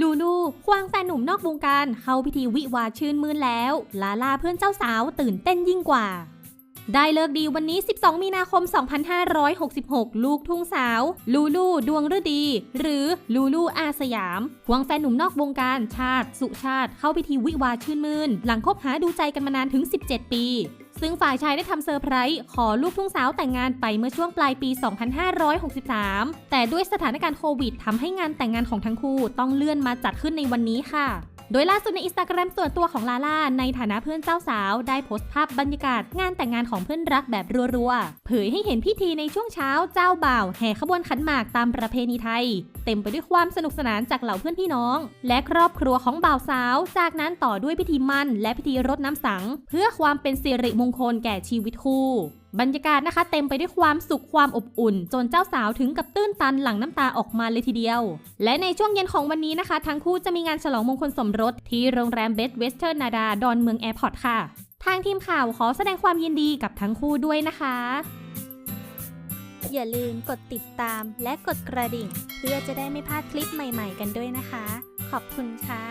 ลูลูควางแฟนหนุ่มนอกวงการเข้าพิธีวิวาชื่นมื่นแล้ว ลาลาเพื่อนเจ้าสาวตื่นเต้นยิ่งกว่า ได้เลิกดีวันนี้ 12 มีนาคม 2566 ลูกทุ่งสาว ลูลูดวงฤดี หรือลูลูอาสยาม ควงแฟนหนุ่มนอกวงการชาติ สุชาติเข้าพิธีวิวาชื่นมื่น หลังคบหาดูใจกันมานานถึง 17 ปี ซึ่งฝ่ายชายได้ทำเซอร์ไพรส์ขอลูกทุ่งสาวแต่งงานไปเมื่อช่วงปลายปี 2563 แต่ด้วยสถานการณ์โควิดทำให้งานแต่งงานของทั้งคู่ต้องเลื่อนมาจัดขึ้นในวันนี้ค่ะ โดยล่าสุดในอินสตาแกรมส่วนตัวของลาล่าในฐานะเพื่อนเจ้าสาว ได้โพสต์ภาพบรรยากาศงานแต่งงานของเพื่อนรักแบบรัวๆ เผยให้เห็นพิธีในช่วงเช้าเจ้าบ่าวแห่ขบวนขันหมากตามประเพณีไทย เต็มไปด้วยความสนุกสนานจากเหล่าเพื่อนพี่น้อง และครอบครัวของบ่าวสาว จากนั้นต่อด้วยพิธีมั่นและพิธีรดน้ำสัง เพื่อความเป็นสิริมงคลแก่ชีวิตคู่ บรรยากาศนะคะ เต็มไปด้วยความสุขความอบอุ่น จนเจ้าสาวถึงกับตื้นตันหลั่งน้ำตาออกมาเลยทีเดียว และในช่วงเย็นของวันนี้นะคะ ทั้งคู่จะมีงานฉลองมงคลสมรส ที่โรงแรมเบสเวสเทิร์นนาดาดอนเมืองแอร์พอร์ตค่ะ ทางทีมข่าวขอแสดงความยินดีกับทั้งคู่ด้วยนะคะ อย่าลืมกดติดตามและกดกระดิ่ง เพื่อจะได้ไม่พลาดคลิปใหม่ ๆ กันด้วยนะคะ ขอบคุณค่ะ